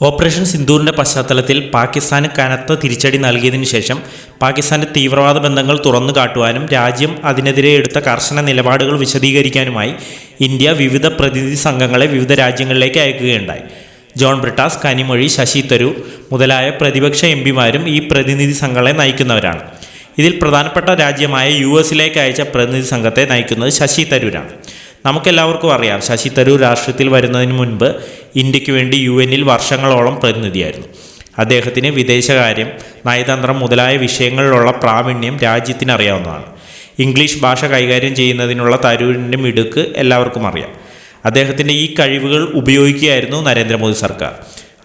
Operation സിന്ദൂറിന്റെ പശ്ചാത്തലത്തിൽ പാകിസ്ഥാന് കനത്ത തിരിച്ചടി നൽകിയതിനു ശേഷം പാകിസ്ഥാന്റെ തീവ്രവാദ ബന്ധങ്ങൾ തുറന്നു കാട്ടുവാനും രാജ്യം അതിനെതിരെ എടുത്ത കർശന നിലപാടുകൾ വിശദീകരിക്കാനുമായി ഇന്ത്യ വിവിധ പ്രതിനിധി സംഘങ്ങളെ വിവിധ രാജ്യങ്ങളിലേക്ക് അയക്കുകയുണ്ടായി. ജോൺ ബ്രിട്ടാസ് കനിമൊഴി ശശി തരൂർ മുതലായ പ്രതിപക്ഷ എം പിമാരും ഈ പ്രതിനിധി സംഘങ്ങളെ നയിക്കുന്നവരാണ്. ഇതിൽ പ്രധാനപ്പെട്ട രാജ്യമായ യു എസിലേക്ക് അയച്ച പ്രതിനിധി സംഘത്തെ നയിക്കുന്നത് ശശി തരൂരാണ്. നമുക്കെല്ലാവർക്കും അറിയാം ശശി തരൂർ രാഷ്ട്രീയത്തിൽ വരുന്നതിന് മുൻപ് ഇന്ത്യയ്ക്ക് വേണ്ടി യു എന്നിൽ വർഷങ്ങളോളം പ്രതിനിധിയായിരുന്നു. അദ്ദേഹത്തിന് വിദേശകാര്യം നയതന്ത്രം മുതലായ വിഷയങ്ങളിലുള്ള പ്രാവീണ്യം രാജ്യത്തിന് അറിയാവുന്നതാണ് ഇംഗ്ലീഷ് ഭാഷ കൈകാര്യം ചെയ്യുന്നതിനുള്ള തരൂരിന്റെ മിടുക്ക് എല്ലാവർക്കും അറിയാം. അദ്ദേഹത്തിന്റെ ഈ കഴിവുകൾ ഉപയോഗിക്കുകയായിരുന്നു നരേന്ദ്രമോദി സർക്കാർ.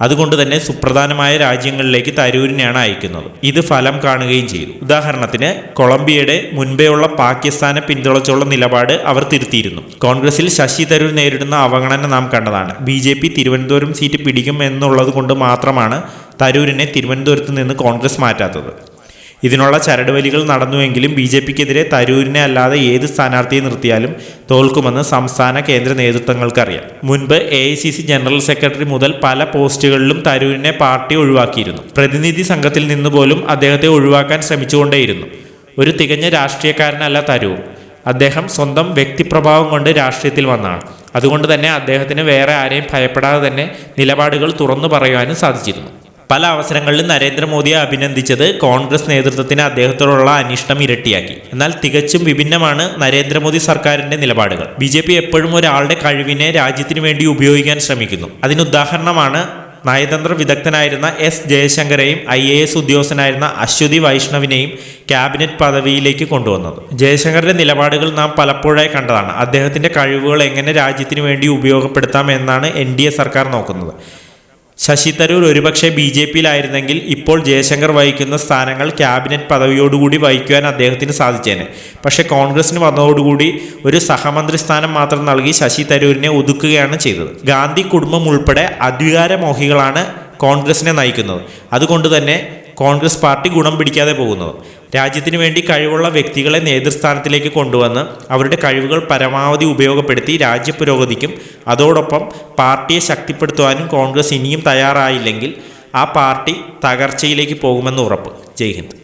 അതുകൊണ്ട് തന്നെ സുപ്രധാനമായ രാജ്യങ്ങളിലേക്ക് തരൂരിനെയാണ് അയക്കുന്നത്. ഇത് ഫലം കാണുകയും ചെയ്തു. ഉദാഹരണത്തിന് കൊളംബിയയുടെ മുൻപേയുള്ള പാകിസ്ഥാനെ പിന്തുണച്ചുള്ള നിലപാട് അവർ തിരുത്തിയിരുന്നു. കോൺഗ്രസിൽ ശശി തരൂർ നേരിടുന്ന അവഗണന നാം കണ്ടതാണ്. B J P Thiruvananthapuram seat പിടിക്കും എന്നുള്ളത് കൊണ്ട് മാത്രമാണ് തരൂരിനെ തിരുവനന്തപുരത്ത് നിന്ന് കോൺഗ്രസ് മാറ്റാത്തത്. ഇതിനുള്ള ചരടുവലികൾ നടന്നുവെങ്കിലും ബി ജെ പിക്കെതിരെ തരൂരിനെ അല്ലാതെ ഏത് സ്ഥാനാർത്ഥിയെ നിർത്തിയാലും തോൽക്കുമെന്ന് സംസ്ഥാന കേന്ദ്ര നേതൃത്വങ്ങൾക്കറിയാം. മുൻപ് A I C C general secretary മുതൽ പല പോസ്റ്റുകളിലും തരൂരിനെ പാർട്ടി ഒഴിവാക്കിയിരുന്നു. പ്രതിനിധി സംഘത്തിൽ നിന്ന് പോലും അദ്ദേഹത്തെ ഒഴിവാക്കാൻ ശ്രമിച്ചുകൊണ്ടേയിരുന്നു. ഒരു തികഞ്ഞ രാഷ്ട്രീയക്കാരനല്ല തരൂർ. അദ്ദേഹം സ്വന്തം വ്യക്തിപ്രഭാവം കൊണ്ട് രാഷ്ട്രീയത്തിൽ വന്നാണ് അതുകൊണ്ട് തന്നെ അദ്ദേഹത്തിന് വേറെ ആരെയും ഭയപ്പെടാതെ തന്നെ നിലപാടുകൾ തുറന്നു പറയുവാനും സാധിച്ചിരുന്നു. പല അവസരങ്ങളിലും നരേന്ദ്രമോദിയെ അഭിനന്ദിച്ചത് കോൺഗ്രസ് നേതൃത്വത്തിന് അദ്ദേഹത്തോടുള്ള അനിഷ്ടം ഇരട്ടിയാക്കി. എന്നാൽ തികച്ചും വിഭിന്നമാണ് നരേന്ദ്രമോദി സർക്കാരിന്റെ നിലപാടുകൾ. ബി ജെ പി എപ്പോഴും ഒരാളുടെ കഴിവിനെ രാജ്യത്തിനു വേണ്ടി ഉപയോഗിക്കാൻ ശ്രമിക്കുന്നു. അതിനുദാഹരണമാണ് നയതന്ത്ര വിദഗ്ധനായിരുന്ന എസ് ജയശങ്കരെയും ഐ എ എസ് ഉദ്യോഗസ്ഥനായിരുന്ന അശ്വതി വൈഷ്ണവിനെയും ക്യാബിനറ്റ് പദവിയിലേക്ക് കൊണ്ടുവന്നത്. ജയശങ്കറിന്റെ നിലപാടുകൾ നാം പലപ്പോഴായി കണ്ടതാണ്. അദ്ദേഹത്തിന്റെ കഴിവുകൾ എങ്ങനെ രാജ്യത്തിന് വേണ്ടി ഉപയോഗപ്പെടുത്താം എന്നാണ് എൻ സർക്കാർ നോക്കുന്നത്. ശശി തരൂർ ഒരുപക്ഷെ ബി ജെ പിയിലായിരുന്നെങ്കിൽ ഇപ്പോൾ ജയശങ്കർ വഹിക്കുന്ന സ്ഥാനങ്ങൾ ക്യാബിനറ്റ് പദവിയോടുകൂടി വഹിക്കുവാൻ അദ്ദേഹത്തിന് സാധിച്ചേനെ. പക്ഷേ കോൺഗ്രസിന് വന്നതോടുകൂടി ഒരു സഹമന്ത്രി സ്ഥാനം മാത്രം നൽകി ശശി തരൂരിനെ ഒതുക്കുകയാണ് ചെയ്തത്. ഗാന്ധി കുടുംബം ഉൾപ്പെടെ അധികാരമോഹികളാണ് കോൺഗ്രസിനെ നയിക്കുന്നത്. അതുകൊണ്ട് തന്നെ കോൺഗ്രസ് പാർട്ടി ഗുണം പിടിക്കാതെ പോകുന്നത്. രാജ്യത്തിന് വേണ്ടി കഴിവുള്ള വ്യക്തികളെ നേതൃസ്ഥാനത്തിലേക്ക് കൊണ്ടുവന്ന് അവരുടെ കഴിവുകൾ പരമാവധി ഉപയോഗപ്പെടുത്തി രാജ്യപുരോഗതിക്കും അതോടൊപ്പം പാർട്ടിയെ ശക്തിപ്പെടുത്തുവാനും കോൺഗ്രസ് ഇനിയും തയ്യാറായില്ലെങ്കിൽ ആ പാർട്ടി തകർച്ചയിലേക്ക് പോകുമെന്ന് ഉറപ്പ്. ജയ് ഹിന്ദ്.